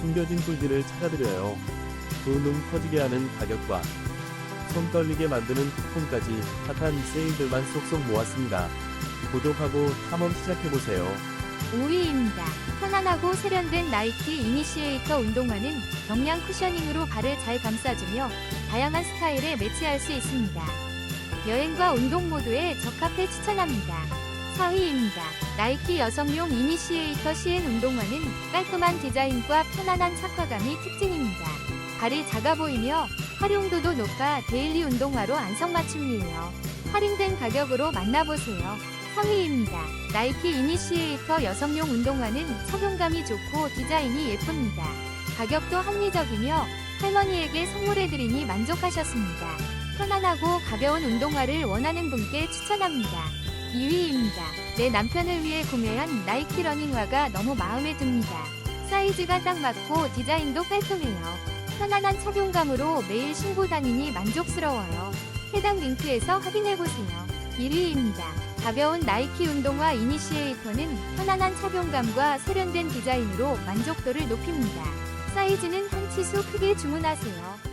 숨겨진 꿀들을 찾아드려요. 두눈 커지게 하는 가격과 손 떨리게 만드는 쿠폰까지 핫한 세일들만 쏙쏙 모았습니다. 구독하고 탐험 시작해보세요. 5위입니다. 편안하고 세련된 나이키 이니시에이터 운동화는 경량 쿠셔닝으로 발을 잘 감싸주며 다양한 스타일에 매치할 수 있습니다. 여행과 운동 모두에 적합해 추천합니다. 4위입니다. 나이키 여성용 이니시에이터 CN 운동화는 깔끔한 디자인과 편안한 착화감이 특징입니다. 발이 작아 보이며 활용도도 높아 데일리 운동화로 안성맞춤이에요. 할인된 가격으로 만나보세요. 3위입니다. 나이키 이니시에이터 여성용 운동화는 착용감이 좋고 디자인이 예쁩니다. 가격도 합리적이며 할머니에게 선물해드리니 만족하셨습니다. 편안하고 가벼운 운동화를 원하는 분께 추천합니다. 2위입니다. 내 남편을 위해 구매한 나이키 러닝화가 너무 마음에 듭니다. 사이즈가 딱 맞고 디자인도 깔끔해요. 편안한 착용감으로 매일 신고 다니니 만족스러워요. 해당 링크에서 확인해보세요. 1위입니다. 가벼운 나이키 운동화 이니시에이터는 편안한 착용감과 세련된 디자인으로 만족도를 높입니다. 사이즈는 한 치수 크게 주문하세요.